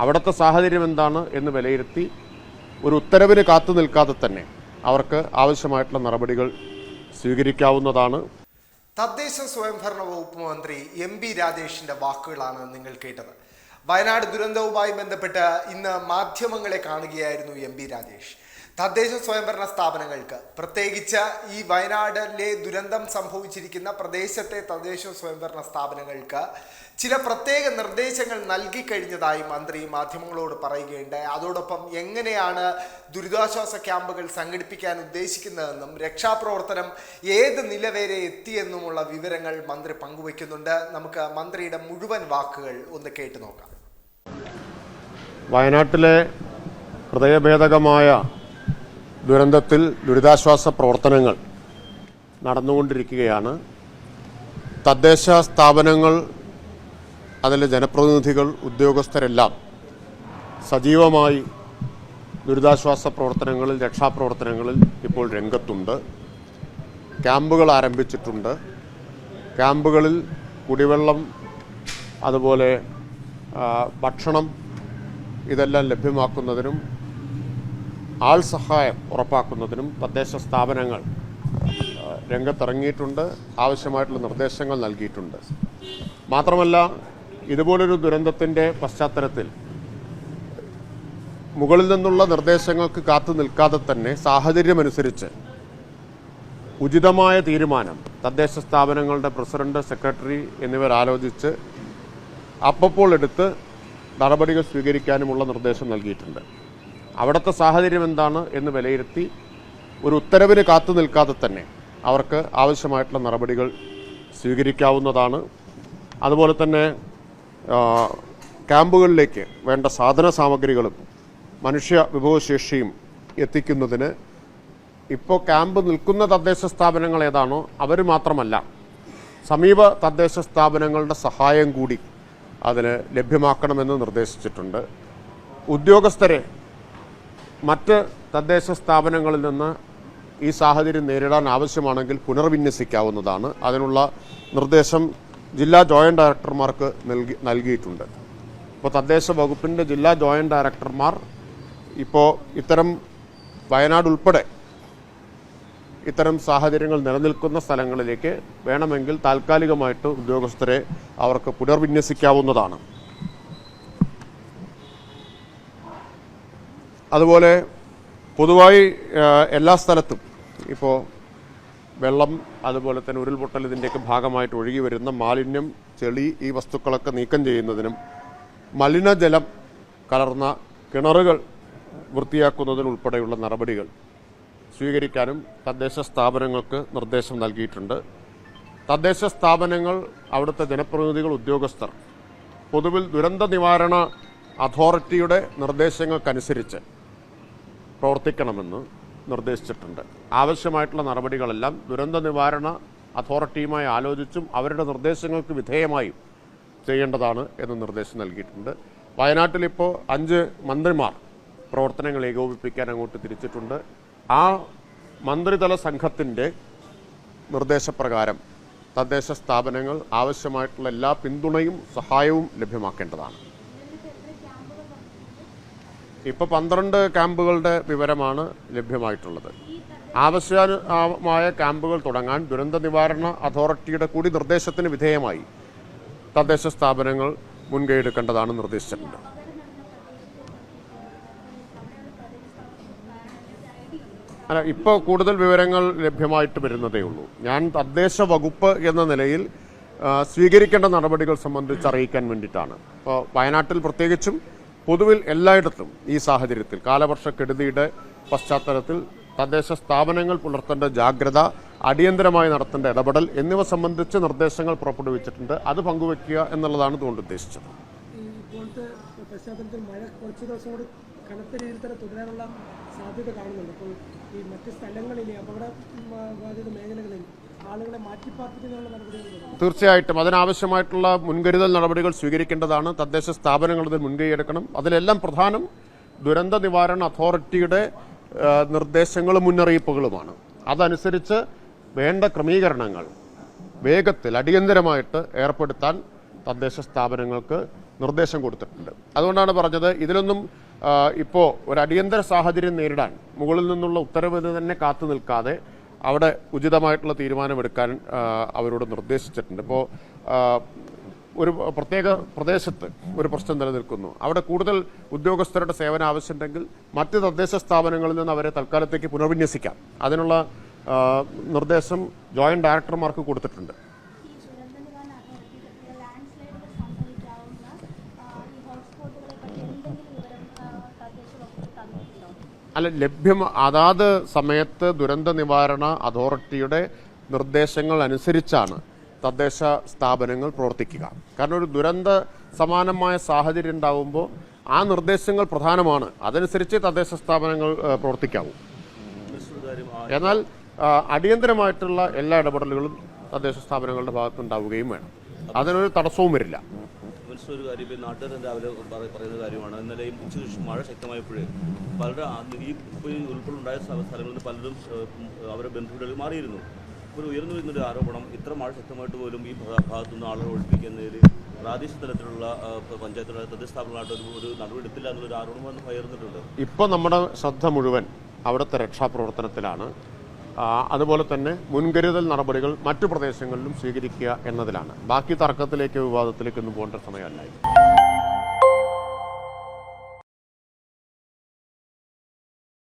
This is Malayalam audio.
അവിടുത്തെ സാഹചര്യം എന്താണ് എന്ന് വിലയിരുത്തി ഒരു ഉത്തരവിന് കാത്തു നിൽക്കാതെ തന്നെ അവർക്ക് ആവശ്യമായിട്ടുള്ള നടപടികൾ സ്വീകരിക്കാവുന്നതാണ്. തദ്ദേശ സ്വയംഭരണ വകുപ്പ് മന്ത്രി എം പി രാജേഷിന്റെ വാക്കുകളാണ് നിങ്ങൾ കേട്ടത്. വയനാട് ദുരന്തവുമായി ബന്ധപ്പെട്ട് ഇന്ന് മാധ്യമങ്ങളെ കാണുകയായിരുന്നു എം പി രാജേഷ്. തദ്ദേശ സ്വയംഭരണ സ്ഥാപനങ്ങൾക്ക് പ്രത്യേകിച്ച് ഈ വയനാടിലെ ദുരന്തം സംഭവിച്ചിരിക്കുന്ന പ്രദേശത്തെ തദ്ദേശ സ്വയംഭരണ സ്ഥാപനങ്ങൾക്ക് ചില പ്രത്യേക നിർദ്ദേശങ്ങൾ നൽകി കഴിഞ്ഞതായി മന്ത്രി മാധ്യമങ്ങളോട് പറയുകയുണ്ടായി. അതോടൊപ്പം എങ്ങനെയാണ് ദുരിതാശ്വാസ ക്യാമ്പുകൾ സംഘടിപ്പിക്കാൻ ഉദ്ദേശിക്കുന്നതെന്നും രക്ഷാപ്രവർത്തനം ഏത് നിലവരെ എത്തിയെന്നുമുള്ള വിവരങ്ങൾ മന്ത്രി പങ്കുവയ്ക്കുന്നുണ്ട്. നമുക്ക് മന്ത്രിയുടെ മുഴുവൻ വാക്കുകൾ ഒന്ന് കേട്ടു നോക്കാം വയനാട്ടിലെ ഹൃദയഭേദകമായ ദുരന്തത്തിൽ ദുരിതാശ്വാസ പ്രവർത്തനങ്ങൾ നടന്നുകൊണ്ടിരിക്കുകയാണ്. തദ്ദേശ സ്ഥാപനങ്ങൾ അതിലെ ജനപ്രതിനിധികൾ ഉദ്യോഗസ്ഥരെല്ലാം സജീവമായി ദുരിതാശ്വാസ പ്രവർത്തനങ്ങളിൽ രക്ഷാപ്രവർത്തനങ്ങളിൽ ഇപ്പോൾ രംഗത്തുണ്ട്. ക്യാമ്പുകൾ ആരംഭിച്ചിട്ടുണ്ട്. ക്യാമ്പുകളിൽ കുടിവെള്ളം അതുപോലെ ഭക്ഷണം ഇതെല്ലാം ലഭ്യമാക്കുന്നതിനും ആൾ സഹായം ഉറപ്പാക്കുന്നതിനും തദ്ദേശ സ്ഥാപനങ്ങൾ രംഗത്തിറങ്ങിയിട്ടുണ്ട്. ആവശ്യമായിട്ടുള്ള നിർദ്ദേശങ്ങൾ നൽകിയിട്ടുണ്ട്. മാത്രമല്ല ഇതുപോലൊരു ദുരന്തത്തിന്റെ പശ്ചാത്തലത്തിൽ മുകളിൽ നിന്നുള്ള നിർദ്ദേശങ്ങൾക്ക് കാത്തു നിൽക്കാതെ തന്നെ സാഹചര്യമനുസരിച്ച് ഉചിതമായ തീരുമാനം തദ്ദേശ സ്ഥാപനങ്ങളുടെ പ്രസിഡന്റ് സെക്രട്ടറി എന്നിവർ ആലോചിച്ച് അപ്പോൾ എടുത്ത് നടപടികൾ സ്വീകരിക്കാനുമുള്ള നിർദ്ദേശം നൽകിയിട്ടുണ്ട്. അവിടുത്തെ സാഹചര്യം എന്താണ് എന്ന് വിലയിരുത്തി ഒരു ഉത്തരവിന് കാത്തു നിൽക്കാതെ തന്നെ അവർക്ക് ആവശ്യമായിട്ടുള്ള നടപടികൾ സ്വീകരിക്കാവുന്നതാണ്. അതുപോലെ തന്നെ ക്യാമ്പുകളിലേക്ക് വേണ്ട സാധന സാമഗ്രികളും മനുഷ്യ വിഭവശേഷിയും എത്തിക്കുന്നതിന് ഇപ്പോൾ ക്യാമ്പ് നിൽക്കുന്ന തദ്ദേശ സ്ഥാപനങ്ങൾ ഏതാണോ അവർ മാത്രമല്ല സമീപ തദ്ദേശ സ്ഥാപനങ്ങളുടെ സഹായം കൂടി അതിന് ലഭ്യമാക്കണമെന്ന് നിർദ്ദേശിച്ചിട്ടുണ്ട്. ഉദ്യോഗസ്ഥരെ മറ്റ് തദ്ദേശ സ്ഥാപനങ്ങളിൽ നിന്ന് ഈ സാഹചര്യം നേരിടാൻ ആവശ്യമാണെങ്കിൽ പുനർവിന്യസിക്കാവുന്നതാണ്. അതിനുള്ള നിർദ്ദേശം ജില്ലാ ജോയിന്റ് ഡയറക്ടർമാർക്ക് നൽകി നൽകിയിട്ടുണ്ട്. ഇപ്പോൾ തദ്ദേശ വകുപ്പിന്റെ ജില്ലാ ജോയിന്റ് ഡയറക്ടർമാർ ഇപ്പോൾ ഇത്തരം വയനാട് ഉൾപ്പെടെ ഇത്തരം സാഹചര്യങ്ങൾ നിലനിൽക്കുന്ന സ്ഥലങ്ങളിലേക്ക് വേണമെങ്കിൽ താൽക്കാലികമായിട്ട് ഉദ്യോഗസ്ഥരെ അവർക്ക് പുനർവിന്യസിക്കാവുന്നതാണ്. അതുപോലെ പൊതുവായി എല്ലാ സ്ഥലത്തും ഇപ്പോൾ വെള്ളം അതുപോലെ തന്നെ ഉരുൾപൊട്ടൽ ഇതിന്റെയൊക്കെ ഭാഗമായിട്ട് ഒഴുകി വരുന്ന മാലിന്യം ചെളി ഈ വസ്തുക്കളൊക്കെ നീക്കം ചെയ്യുന്നതിനും മലിനജലം കലർന്ന കിണറുകൾ വൃത്തിയാക്കുന്നതിനുൾപ്പെടെയുള്ള നടപടികൾ സ്വീകരിക്കാനും തദ്ദേശ സ്ഥാപനങ്ങൾക്ക് നിർദ്ദേശം നൽകിയിട്ടുണ്ട്. തദ്ദേശ സ്ഥാപനങ്ങൾ അവിടുത്തെ ജനപ്രതിനിധികൾ ഉദ്യോഗസ്ഥർ പൊതുവിൽ ദുരന്ത നിവാരണ അതോറിറ്റിയുടെ നിർദ്ദേശങ്ങൾക്കനുസരിച്ച് പ്രവർത്തിക്കണമെന്ന് നിർദ്ദേശിച്ചിട്ടുണ്ട്. ആവശ്യമായിട്ടുള്ള നടപടികളെല്ലാം ദുരന്ത നിവാരണ അതോറിറ്റിയുമായി ആലോചിച്ചും അവരുടെ നിർദ്ദേശങ്ങൾക്ക് വിധേയമായും ചെയ്യേണ്ടതാണ് എന്ന് നിർദ്ദേശം നൽകിയിട്ടുണ്ട്. വയനാട്ടിലിപ്പോൾ അഞ്ച് മന്ത്രിമാർ പ്രവർത്തനങ്ങൾ ഏകോപിപ്പിക്കാൻ അങ്ങോട്ട് തിരിച്ചിട്ടുണ്ട്. ആ മന്ത്രിതല സംഘത്തിന്റെ നിർദ്ദേശപ്രകാരം തദ്ദേശ സ്ഥാപനങ്ങൾ ആവശ്യമായിട്ടുള്ള എല്ലാ പിന്തുണയും സഹായവും ലഭ്യമാക്കേണ്ടതാണ്. ഇപ്പോൾ പന്ത്രണ്ട് ക്യാമ്പുകളുടെ വിവരമാണ് ലഭ്യമായിട്ടുള്ളത്. ആവശ്യമായ ക്യാമ്പുകൾ തുടങ്ങാൻ ദുരന്ത നിവാരണ അതോറിറ്റിയുടെ കൂടി നിർദ്ദേശത്തിന് വിധേയമായി തദ്ദേശ സ്ഥാപനങ്ങൾ മുൻകൈ എടുക്കേണ്ടതാണ് നിർദ്ദേശിച്ചിട്ടുണ്ട്. അല്ല ഇപ്പോൾ കൂടുതൽ വിവരങ്ങൾ ലഭ്യമായിട്ട് വരുന്നതേ ഉള്ളൂ. ഞാൻ തദ്ദേശ വകുപ്പ് എന്ന നിലയിൽ സ്വീകരിക്കേണ്ട നടപടികൾ സംബന്ധിച്ച് അറിയിക്കാൻ വേണ്ടിയിട്ടാണ്. ഇപ്പോൾ വയനാട്ടിൽ പ്രത്യേകിച്ചും പൊതുവിൽ എല്ലായിടത്തും ഈ സാഹചര്യത്തിൽ കാലവർഷക്കെടുതിയുടെ പശ്ചാത്തലത്തിൽ തദ്ദേശ സ്ഥാപനങ്ങൾ പുലർത്തേണ്ട ജാഗ്രത അടിയന്തരമായി നടത്തേണ്ട ഇടപെടൽ എന്നിവ സംബന്ധിച്ച് നിർദ്ദേശങ്ങൾ പുറപ്പെടുവിച്ചിട്ടുണ്ട്. അത് പങ്കുവെക്കുക എന്നുള്ളതാണ് ഇതുകൊണ്ട് ഉദ്ദേശിച്ചത്. പശ്ചാത്തലത്തിൽ മഴ കുറച്ച് ദിവസം കൂടി കനത്ത രീതിയിൽ തന്നെ തുടരാനുള്ള സാധ്യത കാണുന്നുണ്ട്. അപ്പോൾ ഈ മറ്റ് സ്ഥലങ്ങളിൽ അപകട ബാധിത മേഖലകളിൽ തീർച്ചയായിട്ടും. അതിനാവശ്യമായിട്ടുള്ള മുൻകരുതൽ നടപടികൾ സ്വീകരിക്കേണ്ടതാണ്. തദ്ദേശ സ്ഥാപനങ്ങൾ ഇതിൽ മുൻകൈ എടുക്കണം അതിലെല്ലാം പ്രധാനം ദുരന്ത നിവാരണ അതോറിറ്റിയുടെ നിർദ്ദേശങ്ങളും മുന്നറിയിപ്പുകളുമാണ്. അതനുസരിച്ച് വേണ്ട ക്രമീകരണങ്ങൾ വേഗത്തിൽ അടിയന്തരമായിട്ട് ഏർപ്പെടുത്താൻ തദ്ദേശ സ്ഥാപനങ്ങൾക്ക് നിർദ്ദേശം കൊടുത്തിട്ടുണ്ട്. അതുകൊണ്ടാണ് പറഞ്ഞത് ഇതിലൊന്നും ഇപ്പോൾ ഒരു അടിയന്തര സാഹചര്യം നേരിടാൻ മുകളിൽ നിന്നുള്ള ഉത്തരവ് തന്നെ കാത്തു നിൽക്കാതെ അവിടെ ഉചിതമായിട്ടുള്ള തീരുമാനമെടുക്കാൻ അവരോട് നിർദ്ദേശിച്ചിട്ടുണ്ട്. ഇപ്പോൾ ഒരു പ്രത്യേക പ്രദേശത്ത് ഒരു പ്രശ്നം നിലനിൽക്കുന്നു. അവിടെ കൂടുതൽ ഉദ്യോഗസ്ഥരുടെ സേവന ആവശ്യമുണ്ടെങ്കിൽ മറ്റ് തദ്ദേശ സ്ഥാപനങ്ങളിൽ നിന്ന് അവരെ തൽക്കാലത്തേക്ക് പുനർവിന്യസിക്കാം. അതിനുള്ള നിർദ്ദേശം ജോയിന്റ് ഡയറക്ടർമാർക്ക് കൊടുത്തിട്ടുണ്ട് ഈ ദുരന്ത നിവാരണ അതോറിറ്റിയുടെ ലാൻഡ് സ്ലൈഡുകൾ സംഭവിക്കാവുന്ന ആ, ഈ ഹോട്ട്സ്പോട്ടുകളെ പറ്റി എന്തെങ്കിലും വിവരം ആ, തദ്ദേശ വകുപ്പ് തന്നിട്ടുണ്ടോ അല്ല ലഭ്യം അതാത് സമയത്ത് ദുരന്ത നിവാരണ അതോറിറ്റിയുടെ നിർദ്ദേശങ്ങൾ അനുസരിച്ചാണ് തദ്ദേശ സ്ഥാപനങ്ങൾ പ്രവർത്തിക്കുക. കാരണം ഒരു ദുരന്ത സമാനമായ സാഹചര്യം ഉണ്ടാവുമ്പോൾ ആ നിർദ്ദേശങ്ങൾ പ്രധാനമാണ്. അതനുസരിച്ച് തദ്ദേശ സ്ഥാപനങ്ങൾ പ്രവർത്തിക്കാവൂ. എന്നാൽ അടിയന്തരമായിട്ടുള്ള എല്ലാ ഇടപെടലുകളും തദ്ദേശ സ്ഥാപനങ്ങളുടെ ഭാഗത്തുണ്ടാവുകയും വേണം. അതിനൊരു തടസ്സവും വരില്ല. മിനിസ്റ്റർ ഒരു കാര്യം ഇപ്പോൾ നാട്ടുകാർ രാവിലെ പറ- പറയുന്ന കാര്യമാണ്. ഇന്നലെയും ഉച്ച മഴ ശക്തമായപ്പോഴേ പലരുടെ ഈ ഇപ്പോൾ ഈ സ്ഥല- സ്ഥലങ്ങളിൽ നിന്ന് പലരും അവരെ ബന്ധുക്കളിൽ മാറിയിരുന്നു. ഒരു ഉയർന്നു വരുന്നൊരു ആരോപണം ഇത്ര മഴ ശക്തമായിട്ട് പോലും ഈ ഭാഗത്തുനിന്ന് ആളുകൾ ഒഴിപ്പിക്കുന്നതിൽ പ്രാദേശിക തലത്തിലുള്ള പഞ്ചായത്തുകളുടെ തദ്ദേശ സ്ഥാപനങ്ങളായിട്ട് ഒരു ഒരു നടപടി എടുത്തില്ല എന്നുള്ളൊരു ആരോപണം വന്ന് ഉയർന്നിട്ടുണ്ട്. ഇപ്പോൾ നമ്മുടെ ശ്രദ്ധ മുഴുവൻ അവിടുത്തെ രക്ഷാപ്രവർത്തനത്തിലാണ്. അതുപോലെ തന്നെ മുൻകരുതൽ നടപടികൾ മറ്റു പ്രദേശങ്ങളിലും സ്വീകരിക്കുക എന്നതിലാണ് ബാക്കി തർക്കത്തിലേക്ക് വിവാദത്തിലേക്ക് ഒന്നും പോകേണ്ട സമയമല്ല ഇത്.